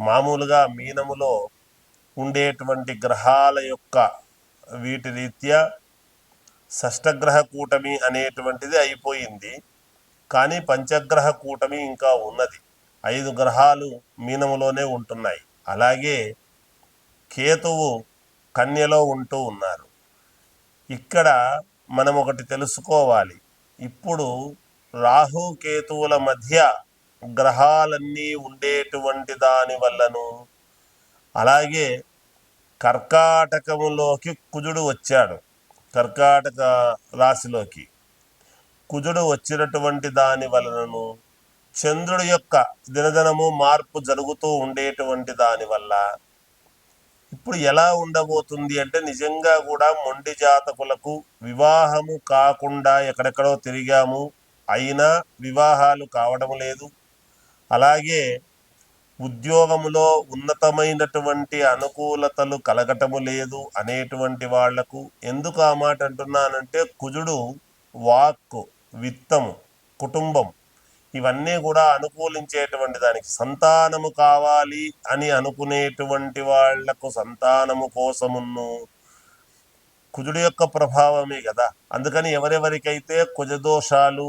మామూలుగా మీనములో ఉండేటువంటి గ్రహాల యొక్క వీటి రీత్యా షష్టగ్రహ కూటమి అనేటువంటిది అయిపోయింది. కానీ పంచగ్రహ కూటమి ఇంకా ఉన్నది. ఐదు గ్రహాలు మీనములోనే ఉంటున్నాయి. అలాగే కేతువు కన్యలో ఉంటూ ఉన్నారు. ఇక్కడ మనం ఒకటి తెలుసుకోవాలి. ఇప్పుడు రాహు కేతువుల మధ్య గ్రహాలన్నీ ఉండేటువంటి దాని వల్లను అలాగే కర్కాటకములోకి కుజుడు వచ్చాడు కర్కాటక రాశిలోకి. కుజుడు వచ్చినటువంటి దాని వలనను చంద్రుడి యొక్క దినదినము మార్పు జరుగుతూ ఉండేటువంటి దాని వల్ల ఇప్పుడు ఎలా ఉండబోతుంది అంటే నిజంగా కూడా మొండి జాతకులకు వివాహము కాకుండా ఎక్కడెక్కడో తిరిగాము అయినా వివాహాలు కావడం లేదు. అలాగే ఉద్యోగములో ఉన్నతమైనటువంటి అనుకూలతలు కలగటము లేదు అనేటువంటి వాళ్ళకు ఎందుకు ఆ మాట అంటున్నానంటే కుజుడు వాక్కు విత్తము కుటుంబం ఇవన్నీ కూడా అనుకూలించేటువంటి దానికి సంతానము కావాలి అని అనుకునేటువంటి వాళ్ళకు సంతానము కోసమును కుజుడు యొక్క ప్రభావమే కదా. అందుకని ఎవరెవరికైతే కుజదోషాలు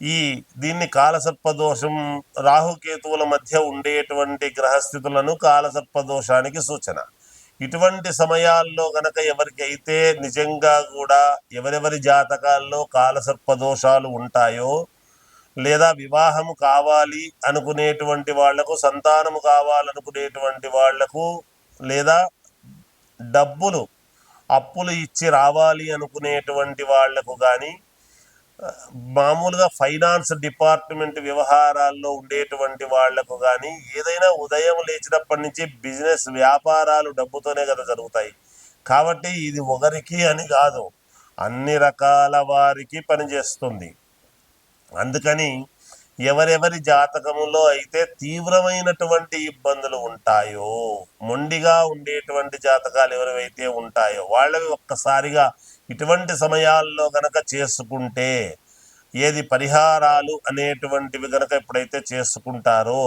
ఈ దీన్ని కాలసర్పదోషం రాహుకేతువుల మధ్య ఉండేటువంటి గ్రహస్థితులను కాలసర్పదోషానికి సూచన. ఇటువంటి సమయాల్లో గనక ఎవరికైతే నిజంగా కూడా ఎవరెవరి జాతకాల్లో కాలసర్ప దోషాలు ఉంటాయో లేదా వివాహము కావాలి అనుకునేటువంటి వాళ్ళకు సంతానము కావాలనుకునేటువంటి వాళ్ళకు లేదా డబ్బులు అప్పులు ఇచ్చి రావాలి అనుకునేటువంటి వాళ్ళకు కానీ మామూలుగా ఫైనాన్స్ డిపార్ట్మెంట్ వ్యవహారాల్లో ఉండేటువంటి వాళ్ళకు కానీ ఏదైనా ఉదయం లేచినప్పటి నుంచి బిజినెస్ వ్యాపారాలు డబ్బుతోనే కదా జరుగుతాయి. కాబట్టి ఇది ఒకరికి అని కాదు అన్ని రకాల వారికి పనిచేస్తుంది అందుకని ఎవరెవరి జాతకములో అయితే తీవ్రమైనటువంటి ఇబ్బందులు ఉంటాయో మొండిగా ఉండేటువంటి జాతకాలు ఎవరివైతే ఉంటాయో వాళ్ళవి ఒక్కసారిగా ఇటువంటి సమయాల్లో గనక చేసుకుంటే ఏది పరిహారాలు అనేటువంటివి గనక ఎప్పుడైతే చేసుకుంటారో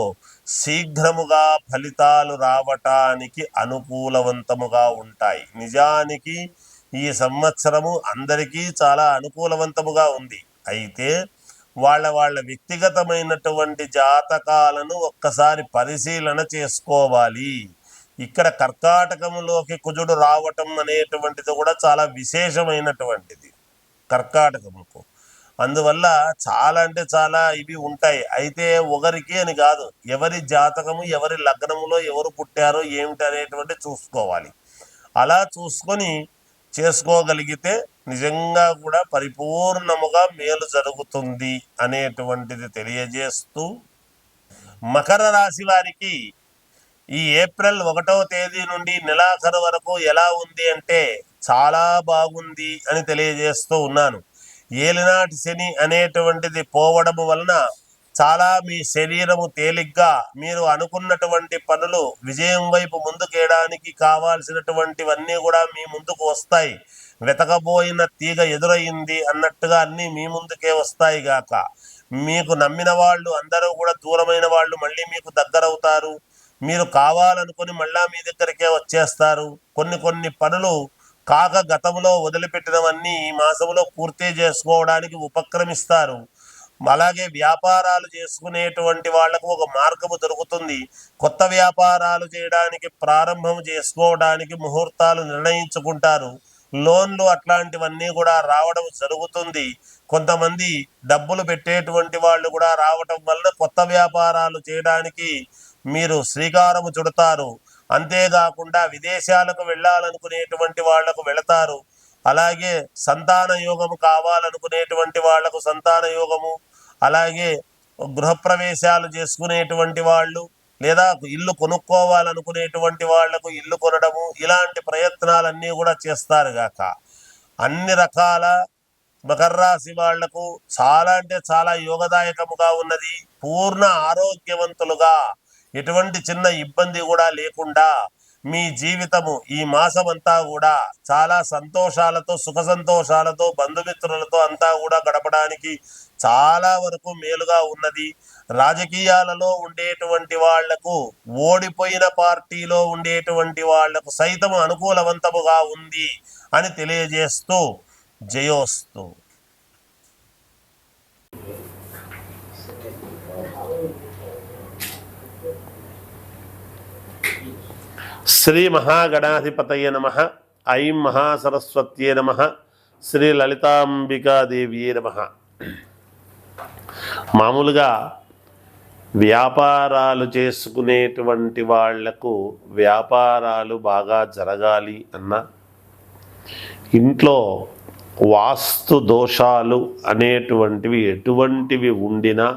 శీఘ్రముగా ఫలితాలు రావటానికి అనుకూలవంతముగా ఉంటాయి. నిజానికి ఈ సంవత్సరము అందరికీ చాలా అనుకూలవంతముగా ఉంది. అయితే వాళ్ళ వాళ్ళ వ్యక్తిగతమైనటువంటి జాతకాలను ఒక్కసారి పరిశీలన చేసుకోవాలి. ఇక్కడ కర్కాటకంలోకి కుజుడు రావటం అనేటువంటిది కూడా చాలా విశేషమైనటువంటిది కర్కాటకముకు. అందువల్ల చాలా అంటే చాలా ఇవి ఉంటాయి. అయితే ఒకరికి అని కాదు ఎవరి జాతకము ఎవరి లగ్నములో ఎవరు పుట్టారో ఏమిటి అనేటువంటి చూసుకోవాలి. అలా చూసుకొని చేసుకోగలిగితే నిజంగా కూడా పరిపూర్ణముగా మేలు జరుగుతుంది అనేటువంటిది తెలియజేస్తూ మకర రాశి వారికి ఈ ఏప్రిల్ ఒకటవ తేదీ నుండి నెలాఖరు వరకు ఎలా ఉంది అంటే చాలా బాగుంది అని తెలియజేస్తూ ఉన్నాను. ఏలినాటి శని అనేటువంటిది పోవడం వలన చాలా మీ శరీరము తేలిగ్గా మీరు అనుకున్నటువంటి పనులు విజయం వైపు ముందుకేయడానికి కావాల్సినటువంటివన్నీ కూడా మీ ముందుకు వస్తాయి. వెతకబోయిన తీగ ఎదురయ్యింది అన్నట్టుగా అన్నీ మీ ముందుకే వస్తాయి గాక. మీకు నమ్మిన వాళ్ళు అందరూ కూడా దూరమైన వాళ్ళు మళ్ళీ మీకు దగ్గరవుతారు. మీరు కావాలనుకుని మళ్ళా మీ దగ్గరికే వచ్చేస్తారు. కొన్ని కొన్ని పనులు కాక గతంలో వదిలిపెట్టినవన్నీ ఈ మాసంలో పూర్తి చేసుకోవడానికి ఉపక్రమిస్తారు. అలాగే వ్యాపారాలు చేసుకునేటువంటి వాళ్ళకు ఒక మార్గము దొరుకుతుంది. కొత్త వ్యాపారాలు చేయడానికి ప్రారంభం చేసుకోవడానికి ముహూర్తాలు నిర్ణయించుకుంటారు. లోన్లు అట్లాంటివన్నీ కూడా రావడం జరుగుతుంది. కొంతమంది డబ్బులు పెట్టేటువంటి వాళ్ళు కూడా రావడం వల్ల కొత్త వ్యాపారాలు చేయడానికి మీరు శ్రీకారము చుడతారు. అంతేకాకుండా విదేశాలకు వెళ్ళాలనుకునేటువంటి వాళ్ళకు వెళతారు. అలాగే సంతాన యోగము కావాలనుకునేటువంటి వాళ్ళకు సంతాన యోగము. అలాగే గృహప్రవేశాలు చేసుకునేటువంటి వాళ్ళు లేదా ఇల్లు కొనుక్కోవాలనుకునేటువంటి వాళ్ళకు ఇల్లు కొనడము ఇలాంటి ప్రయత్నాలన్నీ కూడా చేస్తారు గాక. అన్ని రకాల మకర రాశి వాళ్ళకు చాలా అంటే చాలా యోగదాయకముగా ఉన్నది. పూర్ణ ఆరోగ్యవంతులుగా ఎటువంటి చిన్న ఇబ్బంది కూడా లేకుండా మీ జీవితము ఈ మాసమంతా కూడా చాలా సంతోషాలతో సుఖ సంతోషాలతో బంధుమిత్రులతో అంతా కూడా గడపడానికి చాలా వరకు మేలుగా ఉన్నది. రాజకీయాలలో ఉండేటువంటి వాళ్ళకు ఓడిపోయిన పార్టీలో ఉండేటువంటి వాళ్ళకు సైతం అనుకూలవంతముగా ఉంది అని తెలియజేస్తూ జయోస్తు. శ్రీ మహాగణాధిపతయ నమ. ఐం మహాసరస్వత్యే నమ. శ్రీ లలితాంబికాదేవియే నమ. మామూలుగా వ్యాపారాలు చేసుకునేటువంటి వాళ్ళకు వ్యాపారాలు బాగా జరగాలి అన్న ఇంట్లో వాస్తు దోషాలు అనేటువంటివి ఎటువంటివి ఉండినా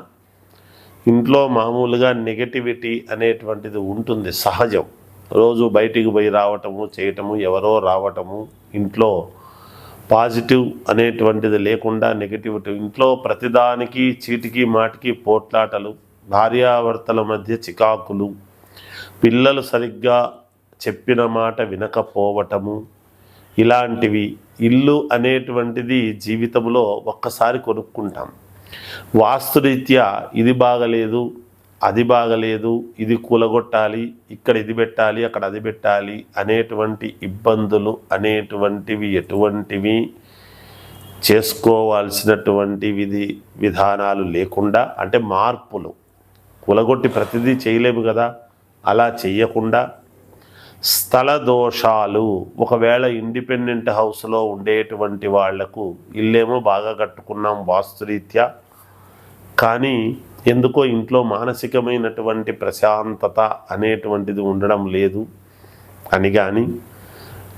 ఇంట్లో మామూలుగా నెగటివిటీ అనేటువంటిది ఉంటుంది సహజం. రోజు బయటికి పోయి రావటము చేయటము ఎవరో రావటము ఇంట్లో పాజిటివ్ అనేటువంటిది లేకుండా నెగిటివిటీ ఇంట్లో ప్రతిదానికి చీటికి మాటికి పోట్లాటలు భార్యాభర్తల మధ్య చికాకులు పిల్లలు సరిగ్గా చెప్పిన మాట వినకపోవటము ఇలాంటివి ఇల్లు అనేటువంటిది జీవితంలో ఒక్కసారి కొనుక్కుంటాం. వాస్తురీత్యా ఇది బాగలేదు అది బాగలేదు ఇది కూలగొట్టాలి ఇక్కడ ఇది పెట్టాలి అక్కడ అది పెట్టాలి అనేటువంటి ఇబ్బందులు అనేటువంటివి ఎటువంటివి చేసుకోవాల్సినటువంటి విధి విధానాలు లేకుండా అంటే మార్పులు. కూలగొట్టి ప్రతిదీ చేయలేము కదా అలా చేయకుండా స్థల దోషాలు ఒకవేళ ఇండిపెండెంట్ హౌస్లో ఉండేటువంటి వాళ్ళకు ఇల్లేమో బాగా కట్టుకున్నాం వాస్తురీత్యా కానీ ఎందుకో ఇంట్లో మానసికమైనటువంటి ప్రశాంతత అనేటువంటిది ఉండడం లేదు అని కానీ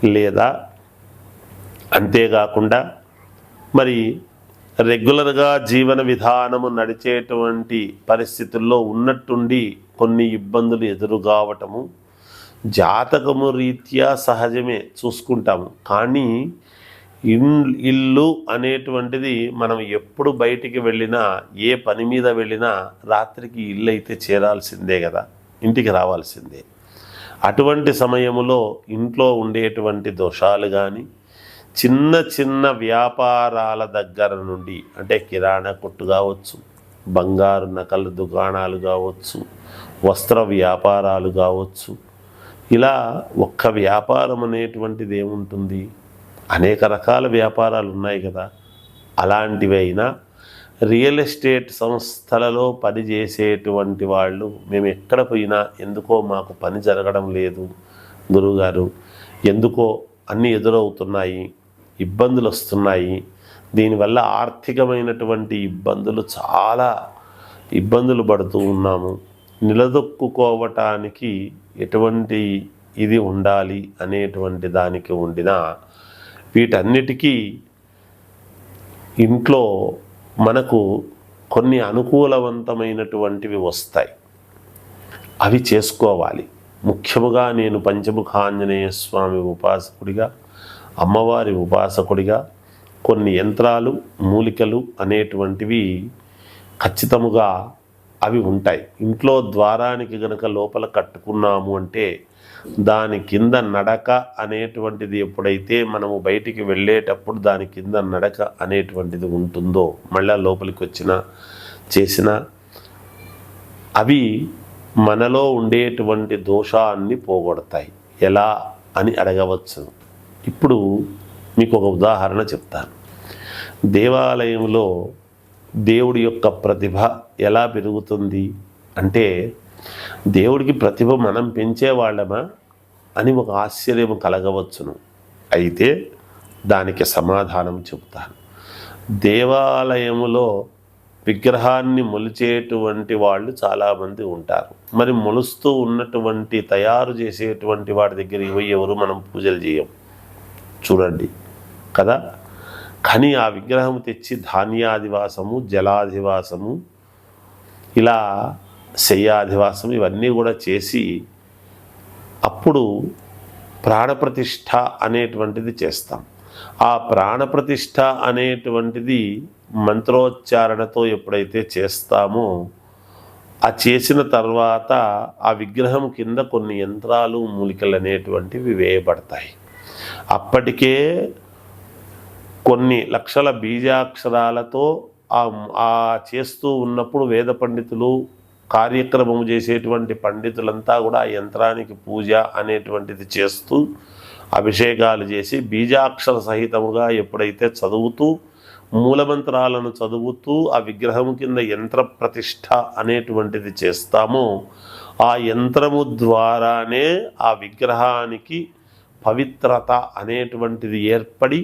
లేదా అంతేకాకుండా మరి రెగ్యులర్గా జీవన విధానము నడిచేటువంటి పరిస్థితుల్లో ఉన్నట్టుండి కొన్ని ఇబ్బందులు ఎదురుగావటము జాతకము రీత్యా సహజమే చూసుకుంటాము. కానీ ఇల్లు అనేటువంటిది మనం ఎప్పుడు బయటికి వెళ్ళినా ఏ పని మీద వెళ్ళినా రాత్రికి ఇల్లు అయితే చేరాల్సిందే కదా. ఇంటికి రావాల్సిందే. అటువంటి సమయంలో ఇంట్లో ఉండేటువంటి దోషాలు కానీ చిన్న చిన్న వ్యాపారాల దగ్గర నుండి అంటే కిరాణా కొట్టు కావచ్చు బంగారు నకల దుకాణాలు కావచ్చు వస్త్ర వ్యాపారాలు కావచ్చు ఇలా ఒక్క వ్యాపారం అనేటువంటిది ఏముంటుంది? అనేక రకాల వ్యాపారాలు ఉన్నాయి కదా. అలాంటివైనా రియల్ ఎస్టేట్ సంస్థలలో పనిచేసేటువంటి వాళ్ళు మేము ఎక్కడ పోయినా ఎందుకో మాకు పని జరగడం లేదు గురువుగారు ఎందుకో అన్నీ ఎదురవుతున్నాయి ఇబ్బందులు వస్తున్నాయి. దీనివల్ల ఆర్థికమైనటువంటి ఇబ్బందులు చాలా ఇబ్బందులు పడుతూ ఉన్నాము. నిలదొక్కుకోవటానికి ఎటువంటి ఇది ఉండాలి అనేటువంటి దానికి ఉండిన వీటన్నిటికీ ఇంట్లో మనకు కొన్ని అనుకూలవంతమైనటువంటివి వస్తాయి. అవి చేసుకోవాలి. ముఖ్యముగా నేను పంచముఖాంజనేయ స్వామి ఉపాసకుడిగా అమ్మవారి ఉపాసకుడిగా కొన్ని యంత్రాలు మూలికలు అనేటువంటివి ఖచ్చితముగా అవి ఉంటాయి. ఇంట్లో ద్వారానికి గనక లోపల కట్టుకున్నాము అంటే దాని కింద నడక అనేటువంటిది ఎప్పుడైతే మనము బయటికి వెళ్ళేటప్పుడు దాని కింద నడక అనేటువంటిది ఉంటుందో మళ్ళా లోపలికి వచ్చిన చేసిన అవి మనలో ఉండేటువంటి దోషాన్ని పోగొడతాయి. ఎలా అని అడగవచ్చు. ఇప్పుడు మీకు ఒక ఉదాహరణ చెప్తాను. దేవాలయంలో దేవుడి యొక్క ప్రతిభ ఎలా పెరుగుతుంది? అంటే దేవుడికి ప్రతిభ మనం పెంచేవాళ్ళమా అని ఒక ఆశ్చర్యం కలగవచ్చును. అయితే దానికి సమాధానం చెబుతాను. దేవాలయములో విగ్రహాన్ని మొలిచేటువంటి వాళ్ళు చాలామంది ఉంటారు. మరి మొలుస్తూ ఉన్నటువంటి తయారు చేసేటువంటి వాడి దగ్గర పోయి ఎవరు మనం పూజలు చేయం? చూడండి. కదా? కానీ ఆ విగ్రహం తెచ్చి ధాన్యాధివాసము జలాధివాసము ఇలా శయ్యాధివాసం ఇవన్నీ కూడా చేసి అప్పుడు ప్రాణప్రతిష్ఠ అనేటువంటిది చేస్తాం. ఆ ప్రాణప్రతిష్ఠ అనేటువంటిది మంత్రోచ్చారణతో ఎప్పుడైతే చేస్తామో ఆ చేసిన తర్వాత ఆ విగ్రహం కింద కొన్ని యంత్రాలు మూలికలు అనేటువంటివి వేయబడతాయి. అప్పటికే కొన్ని లక్షల బీజాక్షరాలతో ఆ చేస్తూ ఉన్నప్పుడు వేద పండితులు కార్యక్రమం చేసేటువంటి పండితులంతా కూడా ఆ యంత్రానికి పూజ అనేటువంటిది చేస్తూ అభిషేకాలు చేసి బీజాక్షర సహితముగా ఎప్పుడైతే చదువుతూ మూలమంత్రాలను చదువుతూ ఆ విగ్రహం కింద యంత్ర ప్రతిష్ట అనేటువంటిది చేస్తామో ఆ యంత్రము ద్వారానే ఆ విగ్రహానికి పవిత్రత అనేటువంటిది ఏర్పడి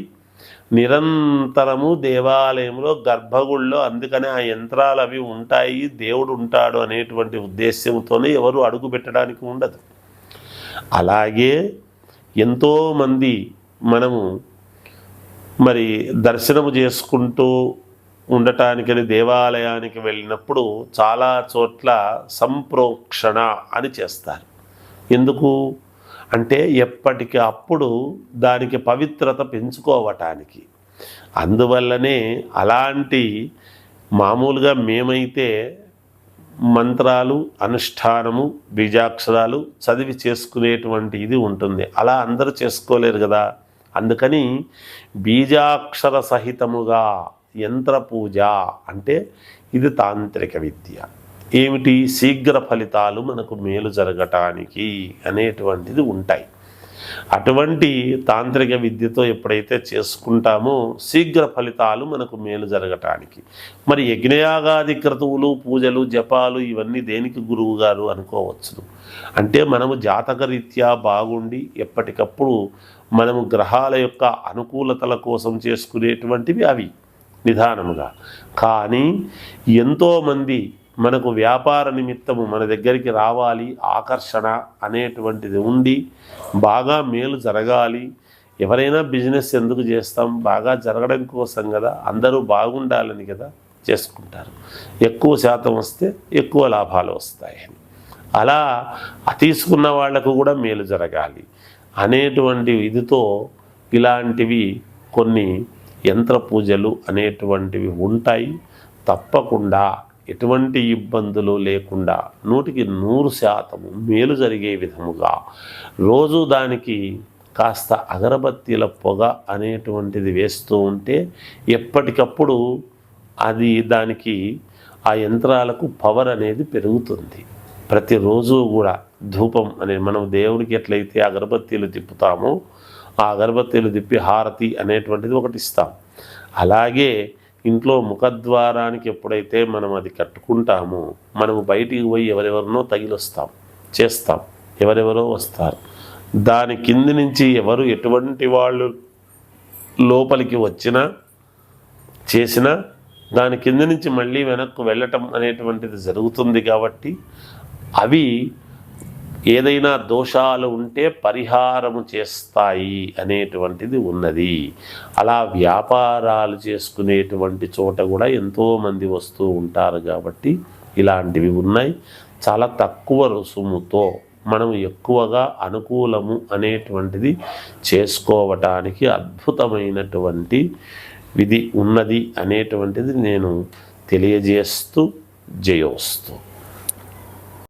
నిరంతరము దేవాలయంలో గర్భగుళ్ళో అందుకనే ఆ యంత్రాలు అవి ఉంటాయి దేవుడు ఉంటాడు అనేటువంటి ఉద్దేశ్యంతోనే ఎవరు అడుగు పెట్టడానికి ఉండదు. అలాగే ఎంతోమంది మనము మరి దర్శనము చేసుకుంటూ ఉండటానికని దేవాలయానికి వెళ్ళినప్పుడు చాలా చోట్ల సంప్రోక్షణ అని చేస్తారు. ఎందుకు? అంటే ఎప్పటికి అప్పుడు దానికి పవిత్రత పెంచుకోవటానికి. అందువల్లనే అలాంటి మామూలుగా మేమైతే మంత్రాలు అనుష్ఠానము బీజాక్షరాలు చదివి చేసుకునేటువంటి ఇది ఉంటుంది. అలా అందరూ చేసుకోలేరు కదా. అందుకని బీజాక్షర సహితముగా యంత్ర పూజ అంటే ఇది తాంత్రిక విద్య. ఏమిటి? శీఘ్ర ఫలితాలు మనకు మేలు జరగటానికి అనేటువంటిది ఉంటాయి. అటువంటి తాంత్రిక విద్యతో ఎప్పుడైతే చేసుకుంటామో శీఘ్ర ఫలితాలు మనకు మేలు జరగటానికి. మరి యజ్ఞయాగాది క్రతువులు పూజలు జపాలు ఇవన్నీ దేనికి గురువు గారు అనుకోవచ్చును? అంటే మనము జాతకరీత్యా బాగుండి ఎప్పటికప్పుడు మనము గ్రహాల యొక్క అనుకూలతల కోసం చేసుకునేటువంటివి అవి నిదానముగా కానీ ఎంతోమంది మనకు వ్యాపార నిమిత్తము మన దగ్గరికి రావాలి ఆకర్షణ అనేటువంటిది ఉండి బాగా మేలు జరగాలి. ఎవరైనా బిజినెస్ ఎందుకు చేస్తాం? బాగా జరగడం కోసం కదా అందరూ బాగుండాలని కదా చేసుకుంటారు. ఎక్కువ శాతం వస్తే ఎక్కువ లాభాలు వస్తాయి. అలా తీసుకున్న వాళ్ళకు కూడా మేలు జరగాలి. అనేటువంటి ఇదితో ఇలాంటివి కొన్ని యంత్ర పూజలు అనేటువంటివి ఉంటాయి. తప్పకుండా ఎటువంటి ఇబ్బందులు లేకుండా నూటికి నూరు శాతము మేలు జరిగే విధముగా రోజు దానికి కాస్త అగరబత్తీల పొగ అనేటువంటిది వేస్తూ ఉంటే ఎప్పటికప్పుడు అది దానికి ఆ యంత్రాలకు పవర్ అనేది పెరుగుతుంది. ప్రతిరోజు కూడా ధూపం అనే మనం దేవుడికి ఎట్లయితే అగరబత్తీలు తిప్పుతామో ఆ అగరబత్తీలు తిప్పి హారతి అనేటువంటిది ఒకటి ఇస్తాం. అలాగే ఇంట్లో ముఖద్వారానికి ఎప్పుడైతే మనం అది కట్టుకుంటామో మనము బయటికి పోయి ఎవరెవరినో తగిలొస్తాం చేస్తాం ఎవరెవరో వస్తారు. దాని కింది నుంచి ఎవరు ఎటువంటి వాళ్ళు లోపలికి వచ్చినా చేసినా దాని కింద నుంచి మళ్ళీ వెనక్కు వెళ్ళటం అనేటువంటిది జరుగుతుంది కాబట్టి అవి ఏదైనా దోషాలు ఉంటే పరిహారము చేస్తాయి అనేటువంటిది ఉన్నది. అలా వ్యాపారాలు చేసుకునేటువంటి చోట కూడా ఎంతోమంది వస్తూ ఉంటారు కాబట్టి ఇలాంటివి ఉన్నాయి. చాలా తక్కువ రుసుముతో మనం ఎక్కువగా అనుకూలము అనేటువంటిది చేసుకోవటానికి అద్భుతమైనటువంటి విధి ఉన్నది అనేటువంటిది నేను తెలియజేస్తూ జయోస్తూ.